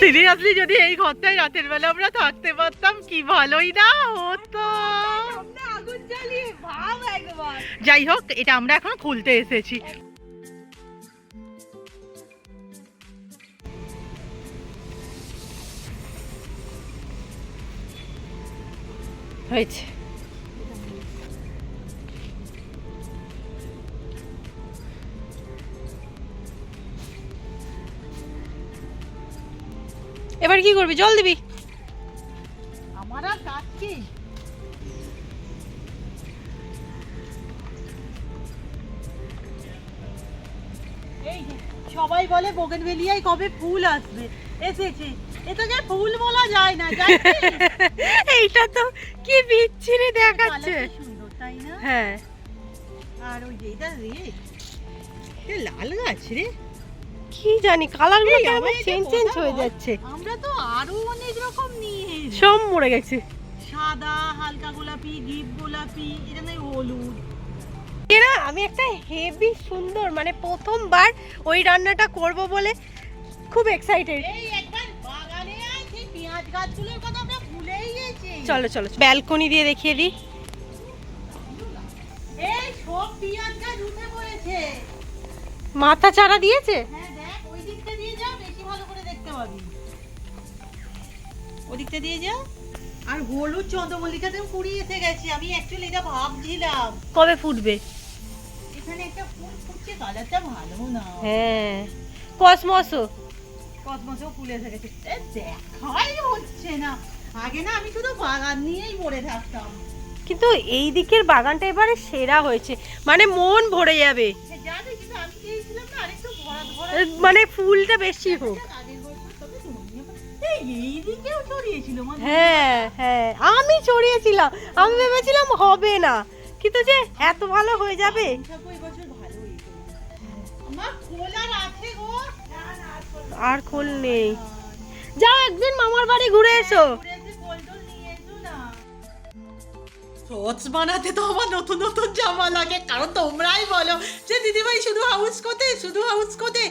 Seriously যদি এই ঘরটায় রাতের বেলা আমরা থাকতে পারতাম কি ভালোই না হতো। যাই হোক এটা আমরা এখন খুলতে এসেছি। হয়েছে। এবার কি করবি? জল দিবি? আমার আর কাজ কি? এই সবাই বলে বোগেনভেলিয়ায় কবে ফুল আসবে। এসেছে। এটাকে ফুল বলা যায় না এইটা তো কি বিচ্ছিরি দেখাচ্ছে। সুন্দর তাই না? হ্যাঁ। আর ওই যে এটা রে লাল গাছ রে। কি জানি কালারগুলো কেমন? চেঞ্জ চেঞ্জ হয়ে যাচ্ছে। আমরা তো আরও অনেক রকম নিয়ে সব মরে গেছে। সাদা হালকা গোলাপি ডিপ গোলাপি এটা নয় হলুদ। এরা আমি একটা হেভি সুন্দর মানে প্রথমবার ওই রান্নাটা করব বলে খুব এক্সাইটেড এই একবার বাগানে সেই পেঁয়াজ গাছগুলোর কথা আমরা ভুলেই গেছি। চলো চলো ব্যালকনি দিয়ে দেখিয়ে দিই। এই সব পেঁয়াজ গাছ উঠে পড়েছে। মাথা চারা দিয়েছে? হ্যাঁ। ওদিকটা দিয়ে যা। আর হলুদ চন্দ্রমল্লিকাতেও কুড়ি এসে গেছে আমি অ্যাকচুয়ালি এটা ভাবছিলাম। কবে ফুটবে? এখানে একটা ফুল ফুটছে কালারটা ভালো না। হ্যাঁ। কসমসও। কসমসেও ফুল এসে গেছে। দেখাই হচ্ছে না। আগে না আমি শুধু বাগান নিয়েই মরে থাকতাম। কিন্তু এই দিকের বাগানটা এবারে সেরা হয়েছে। মানে মন ভরে যাবে। মানে ফুলটা বেশি হোক। হ্যাঁ হ্যাঁ আমি ছড়িয়েছিলাম আমি ভেবেছিলাম হবে না। কিন্তু যে এত ভালো হয়ে যাবে? আর খোল নেই। যাও একদিন মামার বাড়ি ঘুরে এসো। শর্টস বানাতে তো আমার নতুন নতুন জামা লাগে। কারণ তোমরাই বলো যে দিদিভাই শুধু হাউস কোতে শুধু হাউস কোতে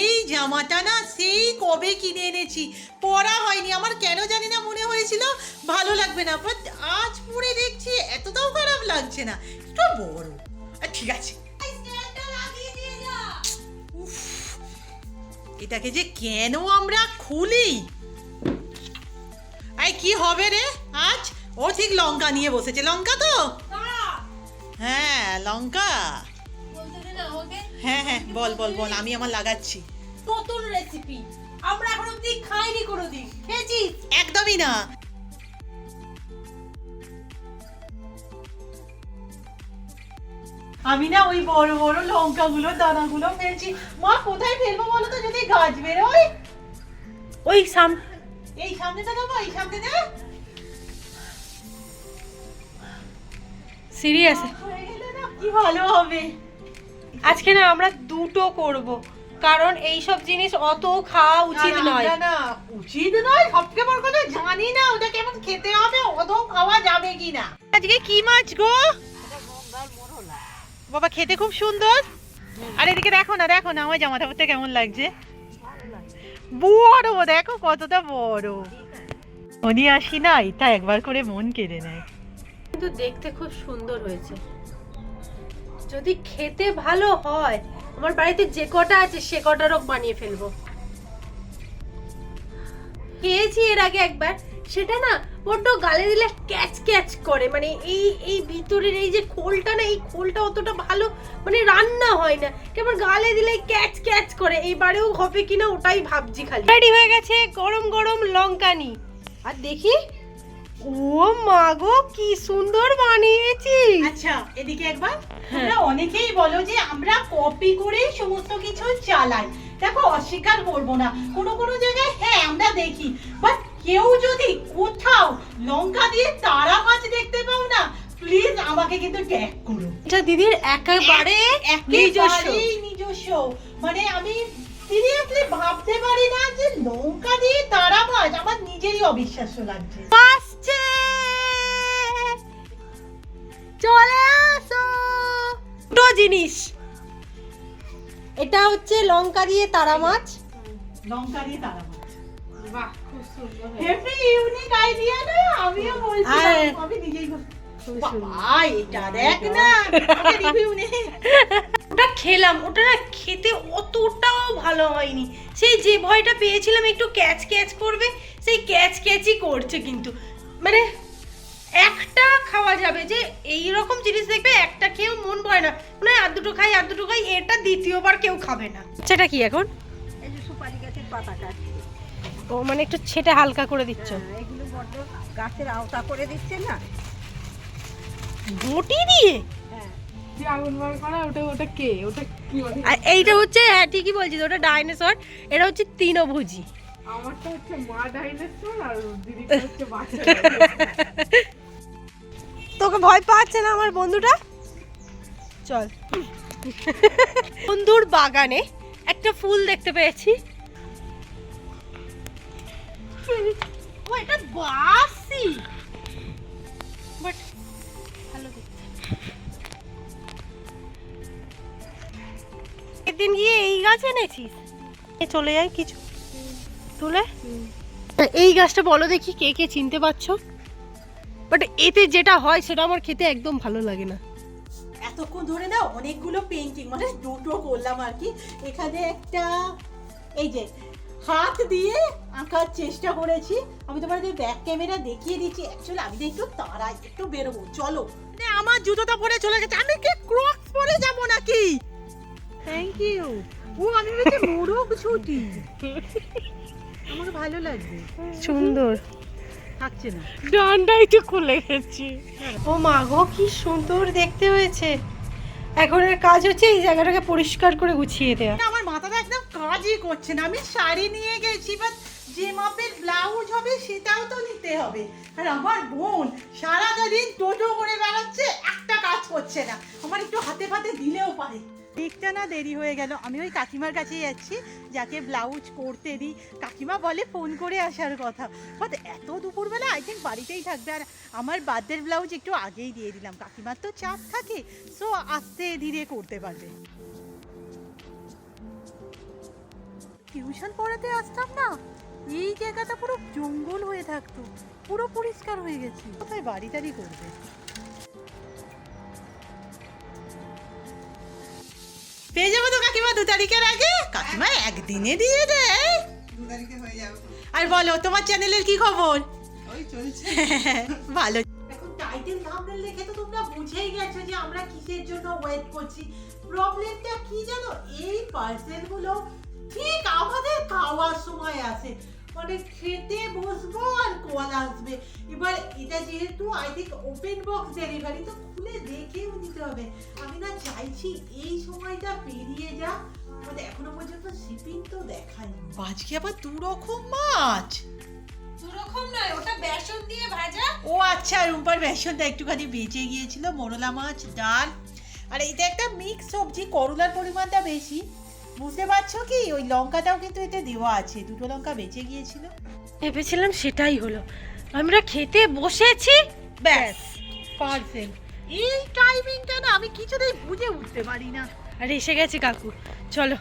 এই জামাটা না সেই কবে কিনে এনেছি। পরা হয়নি। আমার কেন জানি না মনে হয়েছিল। ভালো লাগবে না। বাট আজ পরে দেখছি এতটাও খারাপ লাগছে না। একটু বড়। ঠিক আছে। উফ, এটাকে যে কেন আমরা খুলি? এই কি হবে রে? আজ ও ঠিক লঙ্কা নিয়ে বসেছে। লঙ্কা তো? হ্যাঁ লঙ্কা। হ্যাঁ হ্যাঁ বল বল বল আমি আমার লাগাচ্ছি। নতুন রেসিপি আমরা এখন অব্দি খাইনি কোনোদিন। খেয়েছিস? একদমই না। আমি না ওই বড় বড় লঙ্কাগুলো দানাগুলো ফেলছি মা কোথায় ফেলব বলো তো? যদি গাছ বেরোয়। ওই সাম এই সামনেটা দেবো এই সামনে দে সিরিয়াস কি ভালো হবে? আজকে না আমরা দুটো করব। কারণ এই সব জিনিস অত খাওয়া উচিত নয়। না, না উচিত নয় সবকে বড় কথা জানি না ওটা কেমন খেতে হবে অত খাওয়া যাবে কি না আজকে কি মাছ গো? বাবা খেতে খুব সুন্দর। আর এদিকে দেখো না দেখো না আমার জামাটা পরতে কেমন লাগছে। বড় দেখো কতটা বড়। উনি আসি না এটা একবার করে মন কেড়ে নেয়। কিন্তু দেখতে খুব সুন্দর হয়েছে। যদি খেতে ভালো হয় আমার বাড়িতে যে কটা আছে সে কটারও বানিয়ে ফেলব। খেয়েছি এর আগে একবার সেটা না বড্ড গালে দিলে ক্যাচ ক্যাচ করে। মানে এই এই ভিতরের এই যে খোলটা না এই খোলটা অতটা ভালো মানে রান্না হয় না। কেমন গালে দিলে ক্যাচ ক্যাচ করে। এইবারেও হবে কিনা ওটাই ভাবছি খালি। রেডি হয়ে গেছে গরম গরম লঙ্কানি আর দেখি ও মা গো কি সুন্দর বানিয়েছি আচ্ছা এদিকে একবার। তোমরা অনেকেই বলো যে আমরা কপি করে সমস্ত কিছু চালাই। দেখো অস্বীকার করব না। কোনো কোনো জায়গায় হ্যাঁ আমরা দেখি। বাট কেউ যদি কোথাও লঙ্কা দিয়ে তারা মাছ দেখতে পাও না প্লিজ আমাকে কিন্তু ট্যাগ করো। এটা দিদির একেবারে নিজস্ব নিজস্ব। মানে আমি সিরিয়াসলি ভাবতে পারি না যে লঙ্কা দিয়ে তারা মাছ আমার নিজেরই অবিশ্বাস্য লাগছে। আসছে! চলে আসো! দুটো জিনিস। এটা হচ্ছে লঙ্কা দিয়ে তারা মাছ। লঙ্কা দিয়ে তারা মাছ। বাহ খুব সুন্দর। হেভি ইউনিক আইডিয়া না আমিও বলছি আমি নিজেই এটা দেখ না রিভিউ ওটা খেলাম ওটা না খেতে অতটাও ভালো হয়নি। সেই যে ভয়টা পেয়েছিলাম একটু ক্যাচ ক্যাচ করবে সেই ক্যাচ ক্যাচই করছে কিন্তু। মানে একটা খাওয়া যাবে যে এই রকম জিনিস দেখবে একটা খেয়েও মন ভয় না। মানে আর দুটো খাই আর দুটো খাই এটা দ্বিতীয়বার কেউ খাবে না। সেটা কি এখন? এই যে সুপারি গাছের পাতা কাটছে। ও মানে একটু ছেটে হালকা করে দিচ্ছ। হ্যাঁ, এগুলো বড্ড গাছের আওতা করে দিচ্ছে না। বটি দিয়ে? হ্যাঁ আর এইটা হচ্ছে হ্যাঁ ঠিকই বলছিস ওটা ডাইনোসর এটা হচ্ছে তৃণভোজী। আমারটা হচ্ছে মা ডাইনোসর আর দিদিটা হচ্ছে বাচ্চা তোকে ভয় পাচ্ছে না আমার বন্ধুটা? চল। বন্ধুর বাগানে একটা ফুল দেখতে পেয়েছি। ও এটা বাসি গাছ এনেছিস? এ চলে যায় কিছু। তুলে। এই গাছটা বলো দেখি কে কে চিনতে পারছ? বাট এতে যেটা হয় সেটা আমার খেতে একদম ভালো লাগে না। এতক্ষণ ধরে না অনেকগুলো পেন্টিং মানে দুটো করলাম আর কি। এখানে একটা এই যে হাত দিয়ে আঁকার চেষ্টা করেছি। আমি তোমাদের ব্যাক ক্যামেরা দেখিয়ে দিচ্ছি। অ্যাকচুয়ালি আমি একটু তাড়াই একটু বেরোবো। চলো। মানে আমার জুতোটা পরে চলে গেছে। আমি কি ক্রক্স পরে যাব নাকি? থ্যাংক ইউ ও আমি ভেবেছি মোরগ ছুটি আমাকে ভালো লাগবে। সুন্দর। থাকছে না। ডান্ডাই তো খুলে গেছে। ও মা গো কি সুন্দর দেখতে হয়েছে। এখন এর কাজ হচ্ছে এই জায়গাটাকে পরিষ্কার করে গুছিয়ে দেওয়া। আমার মাথাটা একদম কাজই করছে না। আমি শাড়ি নিয়ে গেছি বাট যে মাপের ব্লাউজ হবে সেটাও তো নিতে হবে। আর আমার বোন সারাটা দিন টোটো করে বেড়াচ্ছে একটা কাজ করছে না। আমার একটু হাতে ফাতে দিলেও পারে। ঠিকটা না দেরি হয়ে গেল। আমি ওই কাকিমার কাছে যাচ্ছি, যাকে ব্লাউজ করতে দিই। কাকিমা বলে ফোন করে আসার কথা। বাট এত দুপুরবেলা আই থিঙ্ক বাড়িতেই থাকবে। আর আমার বার্থডের ব্লাউজ একটু আগেই দিয়ে দিলাম। কাকিমার তো চাপ থাকে সো আস্তে ধীরে করতে পারবে। টিউশন পড়াতে আসতাম না, এই জায়গাটা পুরো জঙ্গল হয়ে থাকতো। পুরো পরিষ্কার হয়ে গেছে। কোথায় বাড়ি টাড়ি করবে? পেয়ে যাব তো কাকিমা দু তারিখের আগে? কাকিমা একদিনে দিয়ে দেয়। হয়ে আর বলো তোমার চ্যানেলের কি খবর? ভালো। টাইটেল থাম্বনেল দেখে তো তোমরা বুঝেই গেছো যে আমরা কিসের জন্য ওয়েট করছি। প্রবলেমটা কি জানো? এই পার্সেলগুলো ঠিক আমাদের খাওয়ার সময় আসে। মানে খেতে বসবো আর কল আসবে। এবার এটা যেহেতু I think open box delivery তো খুলে দেখেও দিতে হবে। আমি না চাইছি এই সময়টা পেরিয়ে যা মানে এখনও পর্যন্ত শিপিং তো দেখায়নি। আজকে আবার দু রকম মাছ? দুরকম নয় ওটা বেসন দিয়ে ভাজা। ও আচ্ছা রুম্পার বেসনটা একটুখানি বেঁচে গিয়েছিল মোরলা মাছ ডাল। আর এটা একটা মিক্স সবজি করলার পরিমাণটা বেশি। বুঝতে পারছ কি? ওই লঙ্কাটাও কিন্তু এতে দেওয়া আছে। দুটো লঙ্কা বেঁচে গিয়েছিল। ভেবেছিলাম সেটাই হলো। আমরা খেতে বসেছি। ব্যাস পারফেক্ট। এই টাইমিংটা না আমি কিছুতেই বুঝে উঠতে পারি না। আর এসে গেছে কাকু। চলো।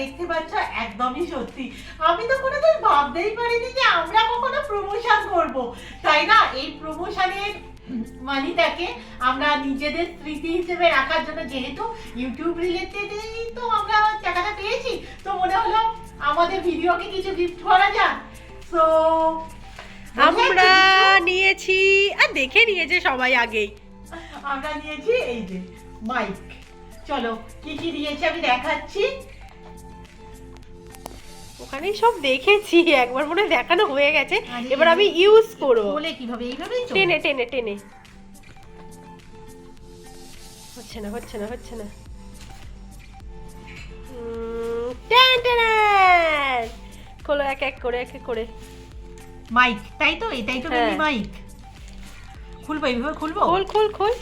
দেখতে পাচ্ছ একদমই সত্যি। আমি তো কোনোদিন ভাবতেই পারিনি যে আমরা কখনো প্রমোশন করব। তাই না? এই প্রমোশনের মানিটাকে আমরা নিজেদের স্মৃতি হিসেবে রাখার জন্য যেহেতু ইউটিউব রিলেটেডই তো আমরা টাকাটা পেয়েছি তো মনে হলো আমাদের ভিডিওকে কিছু গিফট করা যাক। তো আমরা নিয়েছি আর দেখে নিয়েছে সবাই আগেই। আমরা নিয়েছি এই যে মাইক চলো কি কি দিয়েছি আমি দেখাচ্ছি। ওখানেই সব দেখেছি একবার মনে দেখানো হয়ে গেছে। এবার আমি ইউজ করব। বলে কীভাবে? এইভাবেই টেনে টেনে টেনে। হচ্ছে না হচ্ছে না হচ্ছে না। ট্যান ট্যান খোলো এক এক করে এক এক করে। মাইক তাই তো? এটাই তো হ্যাঁ। মাইক। খুলবো এইভাবে খুলবো? খোল খোল খোল।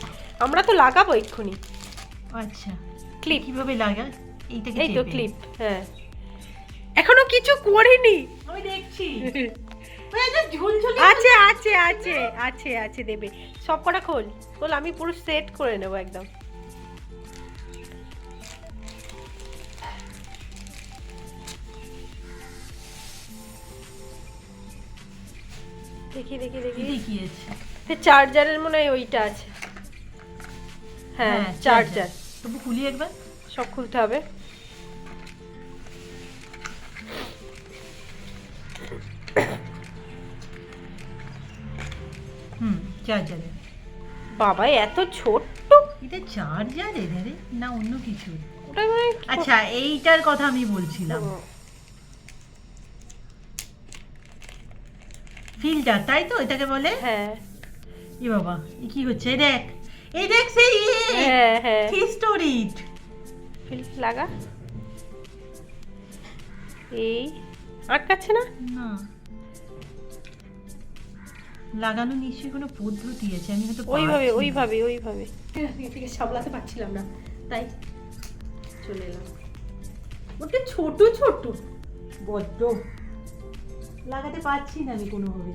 আমরা তো লাগাবো এক্ষুনি। আচ্ছা। ক্লিপ। কীভাবে লাগা? এইটাকে এই তো ক্লিপ হ্যাঁ। এখনও কিছু করিনি। আমি দেখছি। আছে আছে আছে আছে আছে দেবে। সব কটা খোল। খোল আমি পুরো সেট করে নেব একদম। দেখি দেখি দেখি। দেখিয়েছে। চার্জারের মনে হয় ওইটা আছে। হ্যাঁ চার্জার তবু খুলি একবার। সব খুলতে হবে। হুম চার্জারে। বাবা এত ছোট্ট। এটা চার্জার এদের না অন্য কিছু। ওটা মানে আচ্ছা এইটার কথা আমি বলছিলাম। ফিল্টার তাই তো এটাকে বলে? হ্যাঁ। এ বাবা এ কি হচ্ছে? দেখ এই দেখ সেই হ্যাঁ হ্যাঁ। হিস্টোরিট ফিল লাগা। এই আটকাচ্ছে না? না। লাগানো নিশ্চয়ই কোনো পদ্ধতি আছে? আমি হয়তো ওইভাবে ওইভাবে ওইভাবে। থেকে সামলাতে পারছিলাম না। তাই চলে এলাম। ওটা ছোট ছোট। বড্ড। লাগাতে পারছি না আমি কোনোভাবে।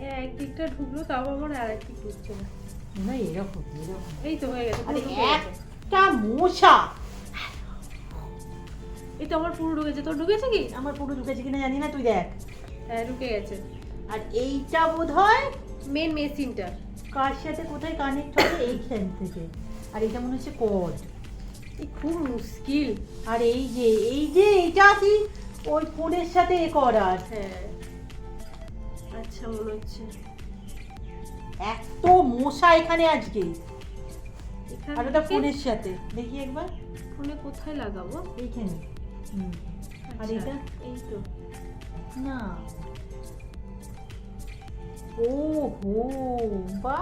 একদিকটা ঢুকলো তাও আমার আর একদিক ঢুকছে না। না এরকম এরকম। এই তো হয়ে গেছে। একটা মশা। এই তো আমার পুরো ঢুকেছে। তোর ঢুকেছে কি? আমার পুরো ঢুকেছে কিনা জানি না তুই দেখ। হ্যাঁ ঢুকে গেছে। আর এইটা বোধ হয় মেন মেশিনটা কার সাথে কোথায় কানেক্ট হবে এইখান থেকে? আর এটা মনে হচ্ছে কড খুব মুশকিল। আর এই যে এই যে এইটা কি? ওই ফোনের সাথে এ করার। হ্যাঁ। আচ্ছা মনে হচ্ছে। এত মশা এখানে আজকে। আর ওটা ফোনের সাথে। দেখি একবার। ফোনে কোথায় লাগাবো? এইখানে। আর আচ্ছা, এটা? এই তো। না। ও হো বা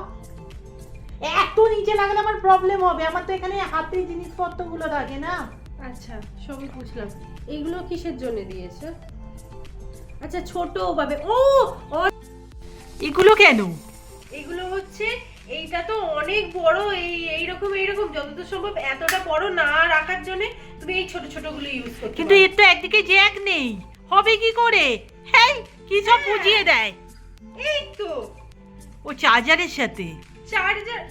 এত নিচে লাগালে আমার প্রবলেম হবে। আমার তো এখানে হাতে জিনিসপত্রগুলো থাকে না। আচ্ছা সবই বুঝলাম। এইগুলো কিসের জন্য দিয়েছে? আচ্ছা ছোট ভাবে। ও এগুলো কেন? এগুলো হচ্ছে এইটা তো অনেক বড় এই এইরকম এইরকম যতদূর সম্ভব এতটা বড় না রাখার জন্য তুমি এই ছোট ছোটগুলো ইউজ করতে কিন্তু এর তো একদিকে জ্যাক নেই হবে কি করে? হ্যাঁ কি সব বুঝিয়ে দেয়? এই তো। ও চার্জারের সাথে। চার্জার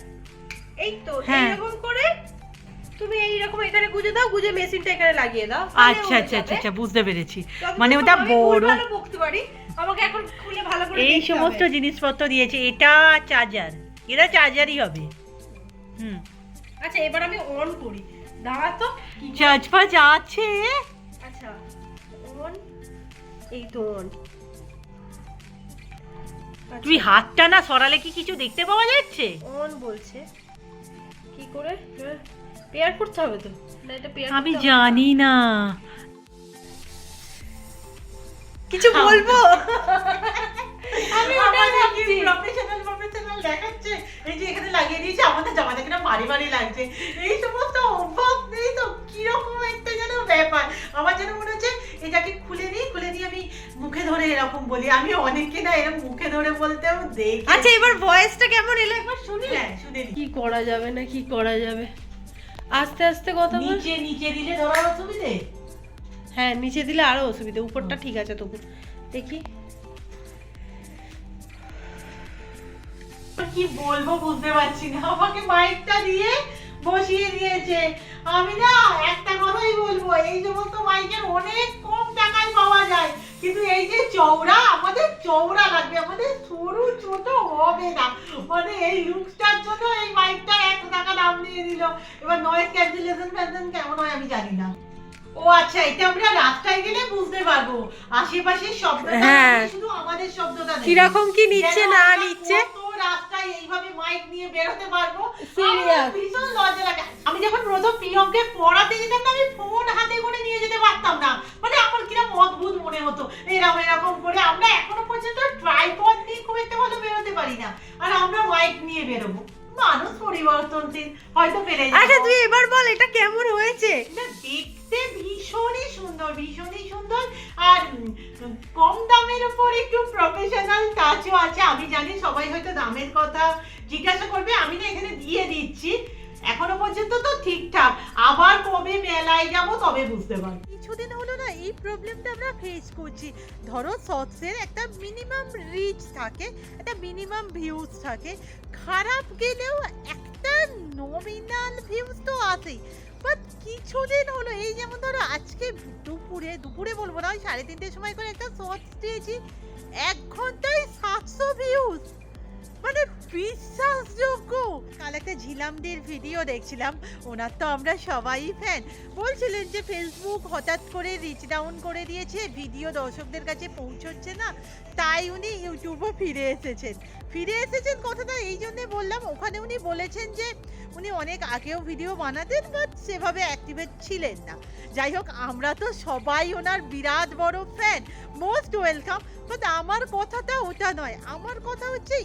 এই তো হ্যাঁ। এইরকম করে তুমি এইরকম এখানে গুজে দাও গুজে মেশিনটা এখানে লাগিয়ে দাও তাহলে আচ্ছা আচ্ছা আচ্ছা আচ্ছা বুঝতে পেরেছি। মানে ওটা বড় ভালো বকতে পারি আমাকে এখন খুলে ভালো করে এই সমস্ত জিনিসপত্র দিয়েছে এটা চার্জার। এটা চার্জারই হবে। হুম। আচ্ছা এবার আমি অন করি। দাঁড়া তো চার্জ ফাজ আছে আচ্ছা অন এই তো অন তুই হাতটা না সরালে কি কিছু দেখতে পাওয়া যাচ্ছে? অন বলছে। কি করে? পেয়ার করতে হবে তো। এটা পেয়ার আমি জানি না। কিছু বলব? আমি ভাবছি। প্রফেশনাল দেখাচ্ছে। এই যে এখানে লাগিয়ে দিয়েছে আমাদের জামা দেখে না ভারী লাগছে। এই সমস্ত অভ্যাস নেই তো কীরকম একটা যেন ব্যাপার। আমার যেন মনে হচ্ছে এটাকে খুলে নিই খুলে নিয়ে আমি মুখে ধরে এরকম বলি। আমি অনেককে না এরকম মুখে ধরে বলতেও দেখি। আচ্ছা এবার ভয়েসটা কেমন এলো? একবার শুনি। হ্যাঁ শুনে কি করা যাবে না কি করা যাবে? আস্তে আস্তে কথা বল। নিচে নিচে দিলে ধরার অসুবিধে? হ্যাঁ নিচে দিলে আরও অসুবিধা উপরটা ঠিক আছে তবু। দেখি। কি বলব বুঝতে পারছি না। আমাকে মাইকটা দিয়ে বসিয়ে দিয়েছে। আমি না একটা কথাই বলব এই সমস্ত মাইকের অনেক কম টাকায় পাওয়া যায়। কিন্তু এই যে চওড়া আমাদের চওড়া লাগবে আমাদের সরু ছোট হবে না। মানে এই লুকসটার জন্য এই মাইকটা এত টাকা দাম দিয়ে দিল। এবার নয়েজ ক্যান্সেলেশন ফ্যান্সেন কেমন হয় আমি জানি না। ও আচ্ছা এটা আমরা রাস্তায় গেলে বুঝতে পারব। আশেপাশে শব্দটা হ্যাঁ। শুধু আমাদের শব্দটা কীরকম কি নিচ্ছে না নিচ্ছে? ঠিকঠাক। আবার কবে মেলায় যাব তবে বুঝতে পারব। কিছুদিন হলো না, এই প্রবলেমটা আমরা ফেস করছি। ধরো শর্টসের একটা মিনিমাম রিচ থাকে, একটা মিনিমাম ভিউজ থাকে। খারাপ গেলেও একটা নমিনাল ভিউজ তো আসেই বাট কিছুদিন হলো, এই যেমন ধরো আজকে দুপুরে দুপুরে বলব না, ওই সাড়ে তিনটের সময় করে একটা শর্টস দিয়েছি। এক ঘন্টায় সাতশো ভিউজ মানে বিশ্বাসযোগ্য। কাল একটা ঝিলামদের ভিডিও দেখছিলাম, ওনার তো আমরা সবাই ফ্যান বলছিলেন যে ফেসবুক হঠাৎ করে রিচ ডাউন করে দিয়েছে ভিডিও দর্শকদের কাছে পৌঁছচ্ছে না, তাই উনি ইউটিউবও ফিরে এসেছেন। ফিরে এসেছেন কথাটা এই জন্যে বললাম, ওখানে উনি বলেছেন যে উনি অনেক আগেও ভিডিও বানাতেন বাট সেভাবে অ্যাক্টিভেট ছিলেন না। যাই হোক, আমরা তো সবাই ওনার বিরাট বড় ফ্যান মোস্ট ওয়েলকাম বাট আমার কথাটা ওটা নয়, আমার কথা হচ্ছে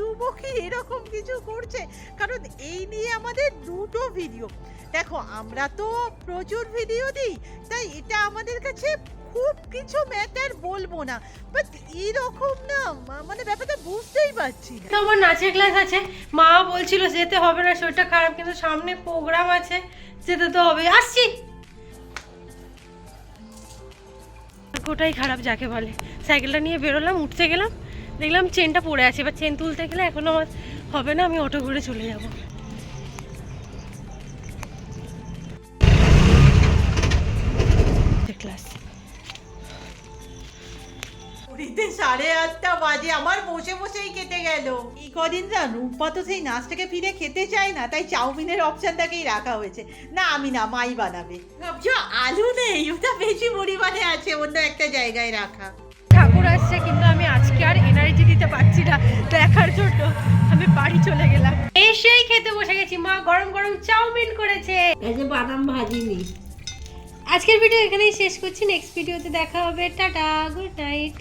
ইউটিউবও কি এরকম কিছু করছে? কারণ এই নিয়ে আমাদের দুটো ভিডিও দেখো, আমরা তো প্রচুর ভিডিও দিই, তাই এটা আমাদের কাছে খুব কিছু ম্যাটার বলব না। বাট এরকম না মানে ব্যাপারটা বুঝতেই পারছি না। আমার নাচের ক্লাস আছে। মা বলছিল যেতে হবে না, শরীরটা খারাপ, কিন্তু সামনে প্রোগ্রাম আছে, যেতে তো হবে। আসছি। গোটাই খারাপ যাকে বলে। সাইকেলটা নিয়ে বেরোলাম, উঠতে গেলাম দেখলাম চেনটা পড়ে আছে এবার চেন তুলতে গেলে এখন আমার হবে না আমি অটো ঘুরে চলে যাব। ক্লাস সাড়ে আটটা বাজে আমার বসে বসেই কেটে গেল। এই কদিন না রূপা তো সেই নাচটাকে ফিরে খেতে চায় না তাই চাউমিনের অপশনটাকেই রাখা হয়েছে। না আমি না মাই বানাবে। ভাবছ আলু নেই ওটা বেশি পরিমাণে আছে অন্য একটা জায়গায় রাখা। ঠাকুর আসছে কিন্তু আমি আজকে আর না দেখার জন্য আমি বাড়ি চলে গেলাম। এসেই খেতে বসে গেছি। মা গরম গরম চাউমিন করেছে। এই যে বাদাম ভাজিনি। আজকের ভিডিও এখানেই শেষ করছি। নেক্সট ভিডিওতে দেখা হবে। Tata good night